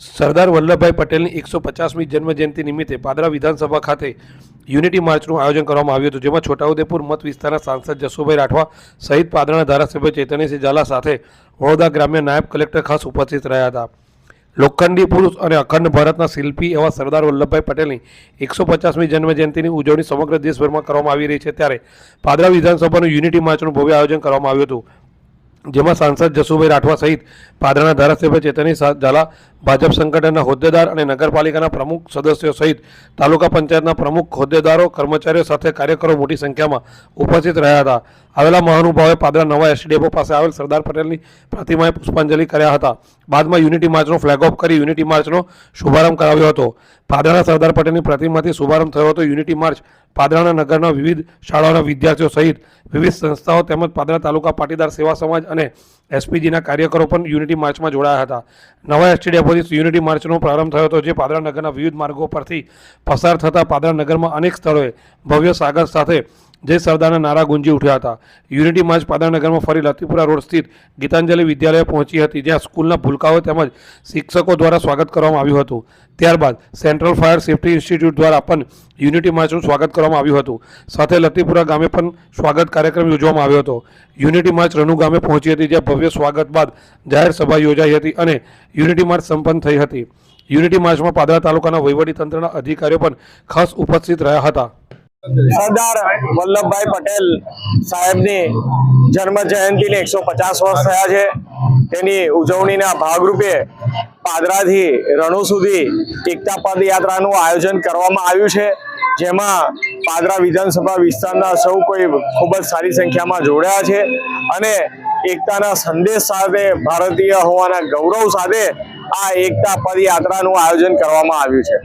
સરદાર વલ્લભભાઈ પટેલની એકસો પચાસમી જન્મજયંતિ નિમિત્તે પાદરા વિધાનસભા ખાતે યુનિટી માર્ચનું આયોજન કરવામાં આવ્યું હતું, જેમાં છોટાઉદેપુર મત વિસ્તારના સાંસદ જસુભાઈ રાઠવા સહિત પાદરાના ધારાસભ્ય ચૈતન્યસિંહ ઝાલા સાથે વડોદરા ગ્રામ્ય નાયબ કલેક્ટર ખાસ ઉપસ્થિત રહ્યા હતા. લોખંડી પુરુષ અને અખંડ ભારતના શિલ્પી એવા સરદાર વલ્લભભાઈ પટેલની એકસો પચાસમી જન્મજયંતિની ઉજવણી સમગ્ર દેશભરમાં કરવામાં આવી રહી છે, ત્યારે પાદરા વિધાનસભાનું યુનિટી માર્ચનું ભવ્ય આયોજન કરવામાં આવ્યું હતું. જેમાં સાંસદ જસુભાઈ રાઠવા સહિત પાદરાના ધારાસભ્ય ચેતની ઝાલા, ભાજપ સંગઠનના હોદ્દેદાર અને નગરપાલિકાના પ્રમુખ સદસ્યો સહિત તાલુકા પંચાયતના પ્રમુખ હોદ્દેદારો, કર્મચારીઓ સાથે કાર્યકરો મોટી સંખ્યામાં ઉપસ્થિત રહ્યા હતા. આવેલા મહાનુભાવે પાદરા નવા એસડીએફઓ પાસે આવેલ સરદાર પટેલની પ્રતિમાએ પુષ્પાંજલિ કર્યા હતા. બાદમાં યુનિટી માર્ચનો ફ્લેગ ઓફ કરી યુનિટી માર્ચનો શુભારંભ કરાવ્યો હતો. પાદરાના સરદાર પટેલની પ્રતિમાથી શુભારંભ થયો હતો. યુનિટી માર્ચ પાદરાના નગરના વિવિધ શાળાઓના વિદ્યાર્થીઓ સહિત વિવિધ સંસ્થાઓ તેમજ પાદરા તાલુકા પાટીદાર સેવા સમાજ અને એસપીજીના કાર્યકરો પણ યુનિટી માર્ચમાં જોડાયા હતા. નવા એસટીડીએફોથી યુનિટી માર્ચનો પ્રારંભ થયો હતો, જે પાદરા નગરના વિવિધ માર્ગો પરથી પસાર થતા પાદરા નગરમાં અનેક સ્થળોએ ભવ્ય સાગર સાથે જય સરદારના નારા ગુંજી ઉઠ્યા હતા. યુનિટી માર્ચ પાદાનગરમાં ફરી લતીપુરા રોડ સ્થિત ગીતાંજલિ વિદ્યાલય પહોંચી હતી, જ્યાં સ્કૂલના ભૂલકાઓ તેમજ શિક્ષકો દ્વારા સ્વાગત કરવામાં આવ્યું હતું. ત્યારબાદ સેન્ટ્રલ ફાયર સેફ્ટી ઇન્સ્ટિટ્યૂટ દ્વારા પણ યુનિટી માર્ચનું સ્વાગત કરવામાં આવ્યું હતું. સાથે લતીપુરા ગામે પણ સ્વાગત કાર્યક્રમ યોજવામાં આવ્યો હતો. યુનિટી માર્ચ રનુ ગામે પહોંચી હતી, જ્યાં ભવ્ય સ્વાગત બાદ જાહેર સભા યોજાઈ હતી અને યુનિટી માર્ચ સંપન્ન થઈ હતી. યુનિટી માર્ચમાં પાદરા તાલુકાના વહીવટીતંત્રના અધિકારીઓ પણ ખાસ ઉપસ્થિત રહ્યા હતા. સરદાર વલ્લભભાઈ પટેલ સાહેબની જન્મ જયંતિને એકસો પચાસ વર્ષ થયા છે. તેની ઉજવણીના ભાગરૂપે પાદરાથી રણુ સુધી એકતા પદયાત્રાનું આયોજન કરવામાં આવ્યું છે. જેમાં પાદરા વિધાનસભા વિસ્તારના સૌ કોઈ ખૂબ જ સારી સંખ્યામાં જોડાયા છે અને એકતાના સંદેશ સાથે, ભારતીય હોવાના ગૌરવ સાથે આ એકતા પદયાત્રાનું આયોજન કરવામાં આવ્યું છે.